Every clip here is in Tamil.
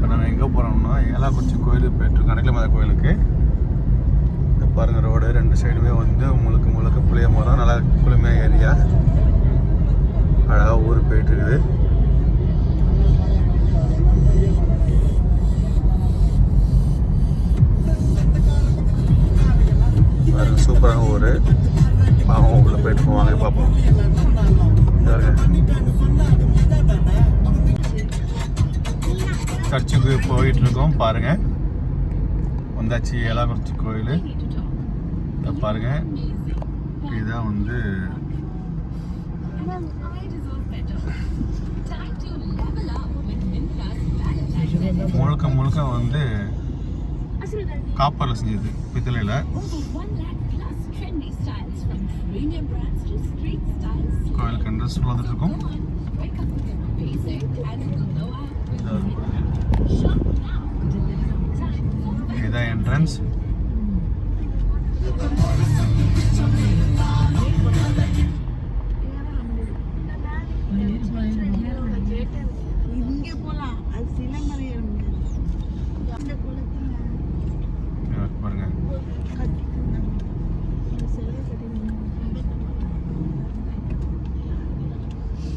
இப்போ நாங்கள் எங்கே போகிறோம்னா ஏலாக்குறிச்சி கோயிலுக்கு போயிட்டுருக்கோம் அடைக்கலமாதா கோயிலுக்கு. இந்த பாருங்கள் ரோடு ரெண்டு சைடுமே வந்து முழுக்க முழுக்க புளிய மரம் நல்லா குளுமையாக ஏரியா. அழகாக ஊர் போயிட்டுருக்குது சூப்பரான ஊர். பாவம் உள்ளே போயிட்டு போவாங்க பார்ப்போம். பாருங்க. சர்ச்சுக்கு போயிட்டு இருக்கோம் பாருங்க. வந்தாச்சு ஏலாக்குறிச்சி கோயில். இதை பாருங்க. இதுதான் வந்து முழுக்க முழுக்க வந்து காப்பரில் செஞ்சது பித்தளையில். கோயிலுக்கு என்ட்ரன்ஸ் வந்துட்டு இருக்கோம். இதுதான் என்ட்ரன்ஸ் இங்க போலாம் அது சிலமலை ஏற முடியாது அந்த குளத்துல பாருங்க கட்டிட்டு சிலை கட்டிட்டு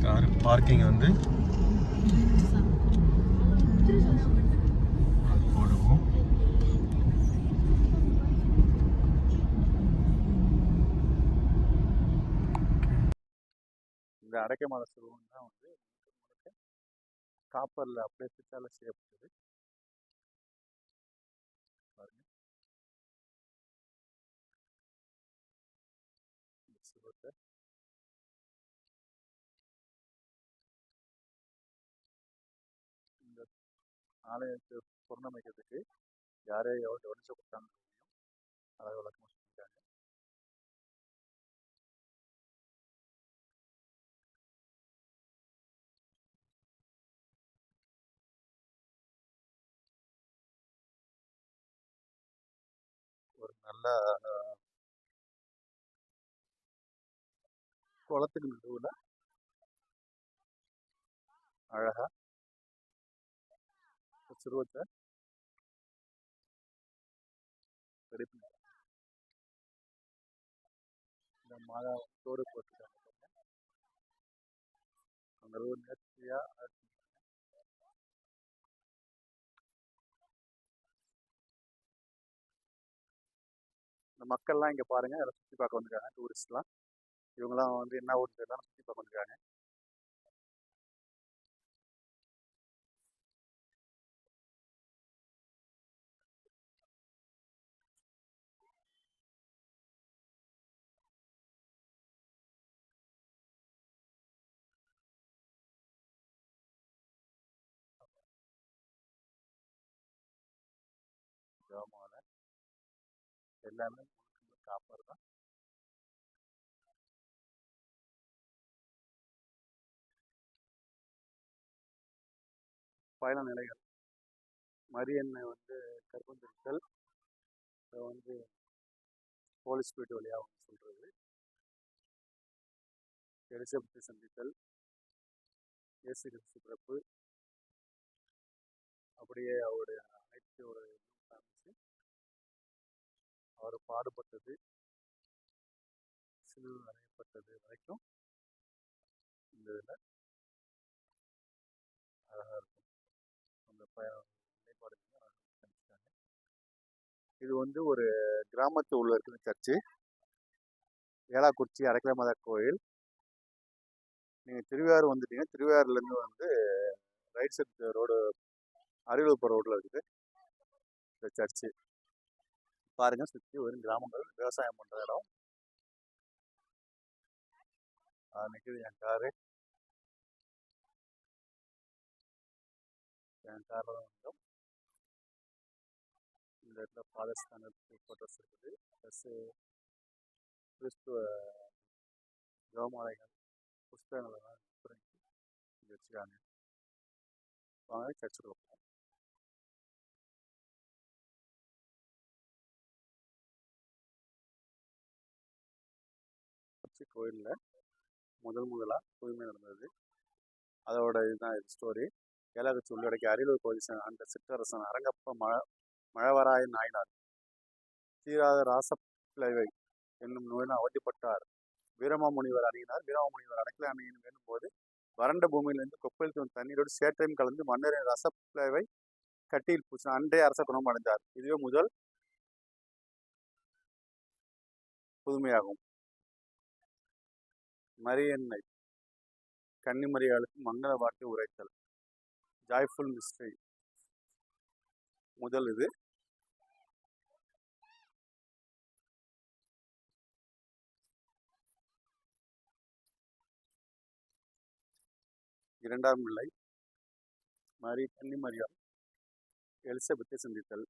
கார் பார்க்கிங் வந்து போடுவோம் இந்த அடைக்க மாத சுருவம் தான் வந்து முழுக்க காப்பரில் அப்படியே பித்தால செய்யப்பட்டது. பாருங்க. இந்த இந்த ஆலயத்தை புறணமைக்கிறதுக்கு யாரே எவ்வளோ எவ்வளோ கொடுத்தாங்க அதை விளக்கமாக சொல்லியிருக்காங்க. நல்ல குளத்துக்கு நடுவில். அழகா. ஒரு சிறுவத்தை. ரெடி பண்ணி இந்த மாதா தோடு போட்டுருக்காங்க பாருங்க. நேர்த்தியாக இந்த மக்கள்லாம் இங்கே பாருங்க எல்லாம் சுற்றி பார்க்க வந்திருக்காங்க டூரிஸ்ட்லாம் இவங்கெல்லாம் வந்து என்ன ஊர் தெரியலாம் சுற்றி பார்க்க வந்திருக்காங்க. ஆமாம் எல்லாமே காப்பர் தான். பயண நிலைகள். மரியன்னை வந்து கர்ப்பந்திருத்தல். அதை வந்து போலீஸ் போயிட்டு வழியாக வந்து சொல்கிறது எலிசபெத்தை சந்தித்தல். இயேசு கிறிஸ்து பிறப்பு அப்படியே அவருடைய அனைத்து ஒரு அவர் பாடுபட்டது. சிலுவை அறையப்பட்டது வரைக்கும் இந்த இதில் அழகாக இருக்கும். அந்த ப நிலைப்பாடுகள் இது வந்து ஒரு கிராமத்து உள்ள இருக்கிற சர்ச்சு. ஏலாக்குறிச்சி அடைக்கலமாதா கோயில். நீங்கள் திருவையாறு வந்துட்டீங்க திருவையாறுலேருந்து வந்து ரைட் சைடு ரோடு அரியலூர் ரோட்டில் இருக்குது. இந்த சர்ச்சு. பாருங்க சுற்றி வரும் கிராமங்கள் விவசாயம் பண்ணுற இடம். அது நிற்குது என் காரு. என் காரில் தான் இந்த இடத்துல பாலஸ்தானத்து ஃபோட்டோஸ் இருக்குது. ப்ளஸ்ஸு கிறிஸ்துவ கவமாலைகள் புஸ்தகங்கள் எல்லாம் விற்பனைக்கு இங்கே வச்சுருக்காங்க. வாங்க கோயிலில் முதல் முதலாக தூய்மை நடந்தது. அதோட இதுதான் இது ஸ்டோரி ஏலாகச்சி உள்ளடக்கிய அரியலூர் பகுதி அந்த சிற்றரசன் அரங்கப்ப மழ மழவராயன் நாயனார். தீராத ராசப்பிளவை என்னும் நோயினால் அவதிப்பட்டார். வீரமாமுனிவர் அணியினார் வீரமாமுனிவர் அடைக்கல அணியின் வேணும் போது வறண்ட பூமியிலிருந்து கொப்பளித்து வந்த தண்ணீரோடு சேற்றையும் கலந்து மன்னரின் ரசப்பிளவை கட்டியில் பூசி அன்றைய அரச குணம் அடைந்தார் இதுவே முதல் புதுமையாகும். மரியன்னை கன்னிமரியாளுக்கு மங்கள வார்த்தை உரைத்தல். ஜாய்ஃபுல் மிஸ்ட்ரி முதல் இது. இரண்டாம் நிலை. மரி கன்னிமரியால் எலிசபெத்தை சந்தித்தல்.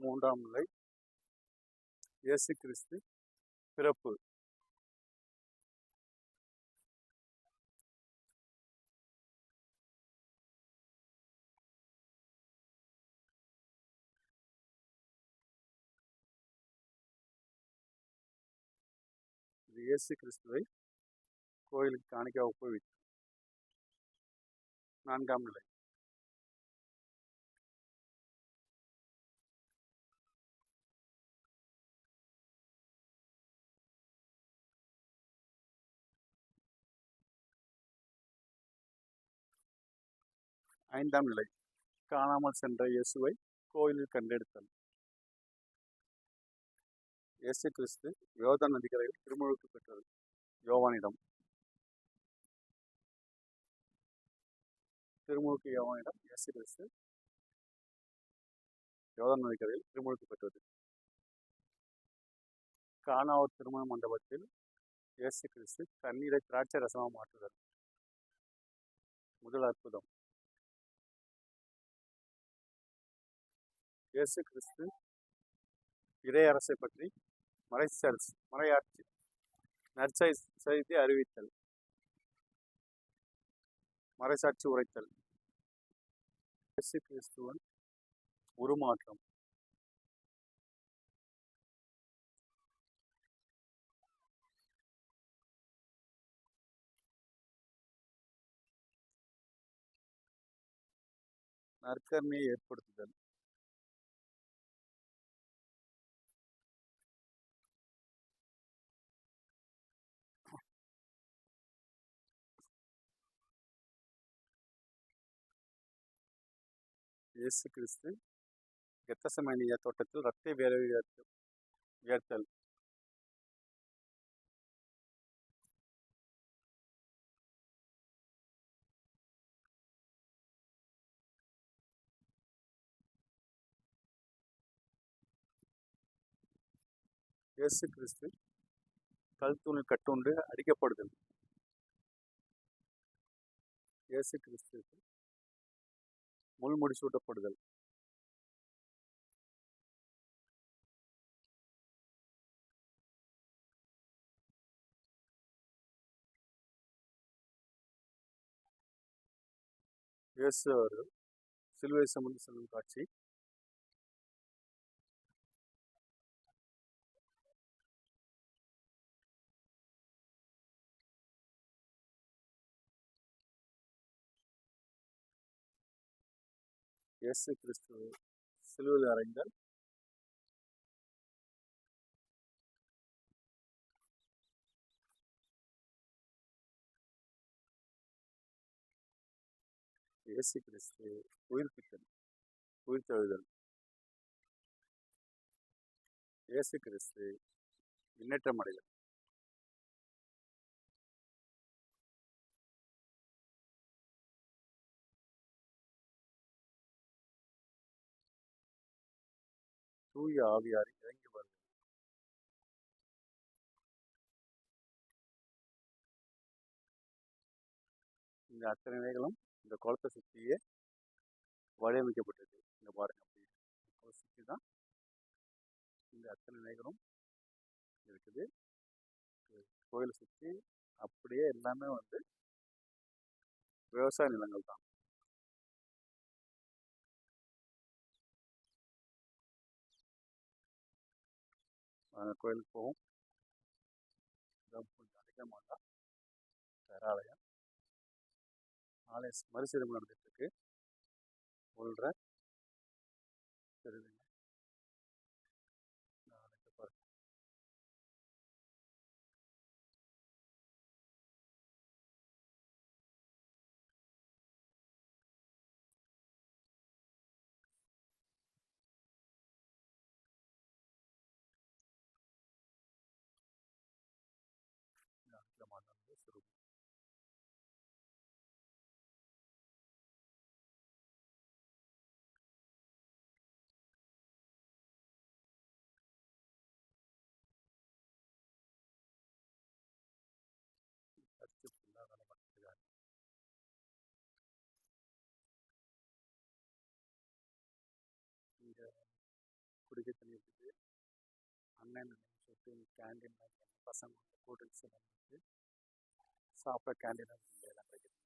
மூன்றாம் நிலை இயேசு கிறிஸ்து பிறப்பு இது இயேசு கிறிஸ்துவை கோயிலுக்கு காணிக்க ஒப்புவித்தார் நான்காம் நிலை ஐந்தாம் நிலை. காணாமல் சென்ற இயேசுவை கோயிலில் கண்டெடுத்தல். இயேசு கிறிஸ்து யோர்தான் நதிக்கரையில் திருமுழுக்கு பெற்றது. யோவானிடம். திருமுழுக்கு யோவானிடம் இயேசு கிறிஸ்து யோர்தான் நதிக்கரையில் திருமுழுக்கு பெற்றது. காணாவூர் திருமண மண்டபத்தில் இயேசு கிறிஸ்து தண்ணீரை திராட்சை ரசமாக மாற்றுதல். முதல் அற்புதம். இயேசு கிறிஸ்து இறையரசை பற்றி மறைச்சல் மறையாட்சி நற்சை செய்தி அறிவித்தல் மறைசாட்சி உரைத்தல். இயேசு கிறிஸ்துவன் உருமாற்றம். நற்கர்மையை ஏற்படுத்துதல். இயேசு கிறிஸ்து கெத்தசமேனிய தோட்டத்தில் ரத்தை வேலை உயர்த்தல் இயேசு கிறிஸ்து கல் தூணில் கட்டுண்டு அடிக்கப்படுதல். இயேசு கிறிஸ்து முள்முடிசூட்டப்படுதல் இயேசு அவர்கள் சிலுவை சுமந்து செல்லும் காட்சி. இயேசு கிறிஸ்து சிலுவில் அறைந்தால் இயேசு கிறிஸ்து உயிர்ப்பித்தல் உயிர்த்தெழுதல். இயேசு கிறிஸ்து முன்னேற்றம் தூய ஆவியார் இறங்கி வருதல் இந்த அத்தனை நிலைகளும் இந்த குளத்தை சுற்றியே வடிவமைக்கப்பட்டது இந்த பாருங்க அப்படி சுற்றி தான் இந்த அத்தனை நிலைகளும் இருக்குது. கோயிலை சுற்றி அப்படியே எல்லாமே வந்து விவசாய நிலங்கள் தான். நாங்கள் கோயிலுக்கு போவோம். கொஞ்சம் அதிக பேராலயம். ஆலய மறுசீரமைப்பு நடந்துட்டு இருக்கு. உள்ற குடிக்க பண்ணியிருக்குது அண்ணன் சொல்லிட்டு கேண்டீன் பசங்க வந்து கூல்ட்ரிங்க்ஸ் எல்லாம் இருக்குது சாப்பிட கேண்டீன் எல்லாம் கிடைக்குது.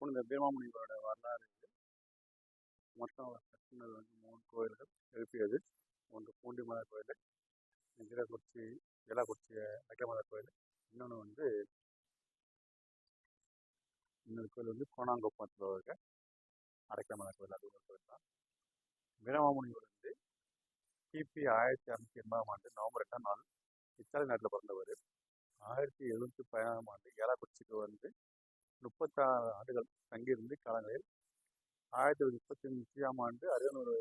புனித பீமாமுனிவரோட வரலாறு இது. மொத்தம் அவர் கட்டினது வந்து மூணு கோயில்கள். எழுப்பியது ஒன்று பூண்டிமலை கோயில் நெஞ்சிரக்குறிச்சி வேளாக்குறிச்சி வைக்கமலை கோயில். இன்னொன்று வந்து இன்னொரு கோயில் வந்து கோணாங்குப்பத்தில் இருக்க அடைக்கமலை கோயில். அது ஒரு கோயில் தான் வீரமாமுனிவர் வந்து கிபி ஆயிரத்தி அறுநூத்தி எண்பதாம் ஆண்டு நவம்பர் எட்டாம் நாள் இத்தாலி நாட்டில் பிறந்தவர். ஆயிரத்தி எழுநூற்றி பதினாறாம் ஆண்டு ஏலாக்குறிச்சிக்கு வந்து முப்பத்தாறு ஆண்டுகள் தங்கியிருந்து காலங்களில் ஆயிரத்தி தொள்ளாயிரத்தி முப்பத்தி அஞ்சாம் ஆண்டு அரியனூர்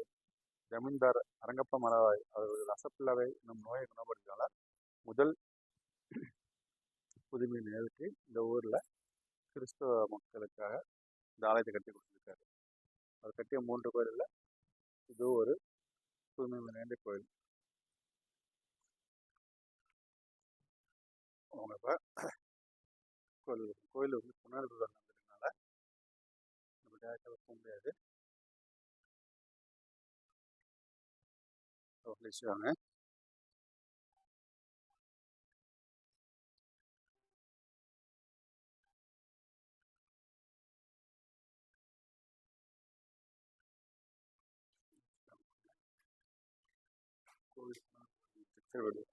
ஜமீன்தார் அரங்கப்ப மலவாய் அவர்கள் ரசப்பிள்ளவை என்னும் நோயை குணப்படுத்தினால முதல் புதுமை நேருக்கு இந்த ஊரில் கிறிஸ்தவ மக்களுக்காக இந்த ஆலயத்தை கட்டி கொடுத்துருக்காரு. அவர் கட்டிய மூன்று கோயிலில் இது ஒரு தூய்மை நிறைந்த கோயில். அவங்க இப்போ கோயில் கோயில் வந்து புனர்வு வந்ததுனால நம்ம டேரக்டாக போக முடியாது. வாங்க conservador